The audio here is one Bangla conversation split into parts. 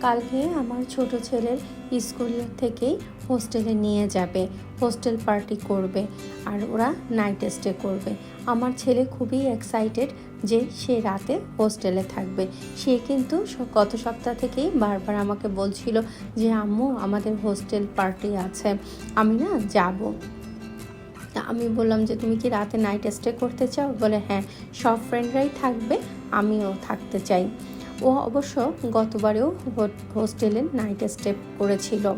কালকে আমার ছোট ছেলের স্কুল থেকেই হোস্টেলে নিয়ে যাবে, হোস্টেল পার্টি করবে আর ওরা নাইট স্টে করবে। আমার ছেলে খুবই এক্সাইটেড যে সে রাতে হোস্টেলে থাকবে। সে কিন্তু গত সপ্তাহ থেকেই বারবার আমাকে বলছিল যে, আম্মু, আমাদের হোস্টেল পার্টি আছে, আমি না যাব। আমি বললাম যে, তুমি কি রাতে নাইট স্টে করতে চাও? বলে হ্যাঁ সব ফ্রেন্ডরাই থাকবে, আমিও থাকতে চাই। ও অবশ্য গতবারেও হোস্টেলে নাইট স্টে করেছিল।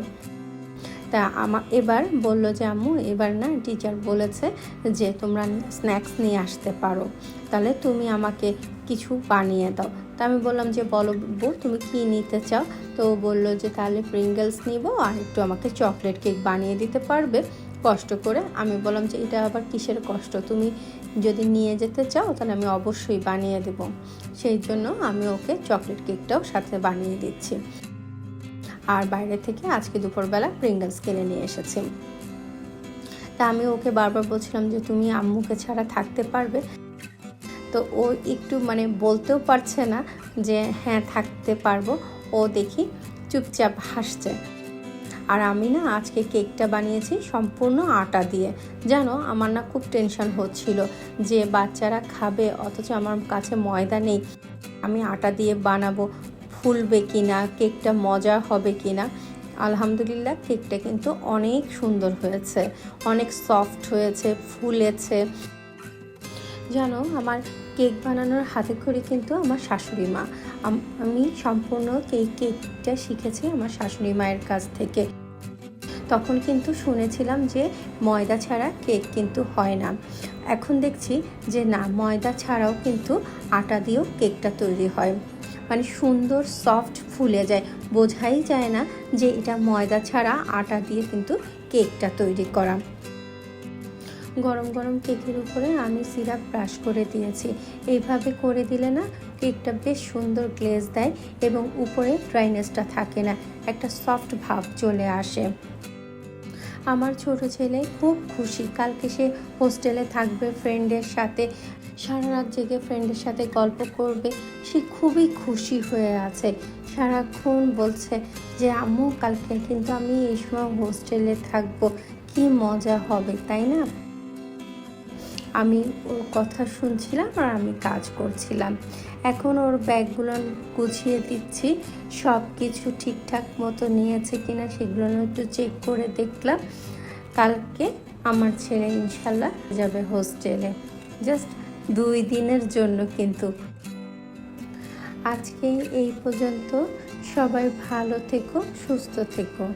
তা আমা এবার বলল যে, আম্মু, এবার না টিচার বলেছে যে, তোমরা স্ন্যাক্স নিয়ে আসতে পারো। তাহলে তুমি আমাকে কিছু বানিয়ে দাও। তা আমি বললাম যে, বলো বউ, তুমি কি নিতে চাও? তো বলল যে, তাহলে প্রিঙ্গলস নিব আর একটু আমাকে চকলেট কেক বানিয়ে দিতে পারবে। কষ্ট করে আমি বললাম যে, এটা আবার কিসের কষ্ট? তুমি যদি নিয়ে যেতে চাও, তাহলে আমি অবশ্যই বানিয়ে দেব। সেই জন্য আমি ওকে চকলেট কেকটাও সাথে বানিয়ে দিচ্ছি। আর বাইরে থেকে আজকে দুপুরবেলা প্রিঙ্গলস কিনে নিয়ে এসেছি। তা আমি ওকে বারবার বলছিলাম যে, তুমি আম্মুকে ছাড়া থাকতে পারবে? তো ও একটু মানে বলতেও পারছে না যে হ্যাঁ থাকতে পারব। ও দেখি চুপচাপ হাসছে। আর আমি না আজকে কেকটা বানিয়েছি সম্পূর্ণ আটা দিয়ে। জানো, আমার না খুব টেনশন হচ্ছিল যে বাচ্চারা খাবে, অথচ আমার কাছে ময়দা নেই। আমি আটা দিয়ে বানাবো, ফুলবে কি না কেকটা মজা হবে কি না আলহামদুলিল্লাহ, কেকটা কিন্তু অনেক সুন্দর হয়েছে, অনেক সফট হয়েছে, ফুলেছে। জানো, আমার কেক বানানোর হাতে খড়ি কিন্তু আমার শাশুড়ি মা। আমি সম্পূর্ণ কেক, কেকটা শিখেছি আমার শাশুড়ি মায়ের কাছ থেকে। তখন কিন্তু শুনেছিলাম যে ময়দা ছাড়া কেক কিন্তু হয় না। এখন দেখছি যে না, ময়দা ছাড়াও কিন্তু আটা দিয়েও কেকটা তৈরি হয়। মানে সুন্দর সফট ফুলে যায়। বোঝাই যায় না যে এটা ময়দা ছাড়া আটা দিয়ে কিন্তু কেকটা তৈরি করা। গরম গরম কেকের উপরে আমি সিরাপ ব্রাশ করে দিয়েছি। এইভাবে করে দিলে না কেকটা বেশ সুন্দর গ্লেজ দেয় এবং উপরে ড্রাইনেসটা থাকে না, একটা সফট ভাব চলে আসে। আমার ছোট ছেলে খুব খুশি। কালকে সে হোস্টেলে থাকবে ফ্রেন্ডের সাথে, সারা রাত জেগে ফ্রেন্ডের সাথে গল্প করবে। সে খুবই খুশি হয়ে আছে। সারাক্ষণ বলছে যে, আম্মু, কালকে কিন্তু আমি এই সময় হোস্টেলে থাকব। কি মজা হবে, তাই না? আমি ওর কথা শুনছিলাম আর আমি কাজ করছিলাম। এখন ওর ব্যাগগুলো গুছিয়ে দিচ্ছি। সব কিছু ঠিকঠাক মতো নিয়েছে কিনা সেগুলো একটু চেক করে দেখলাম। কালকে আমার ছেলে ইনশাল্লাহ যাবে হোস্টেলে। জাস্ট দুই দিনের জন্য কিন্তু। আজকে এই পর্যন্ত। সবাই ভালো থেকো, সুস্থ থেকো।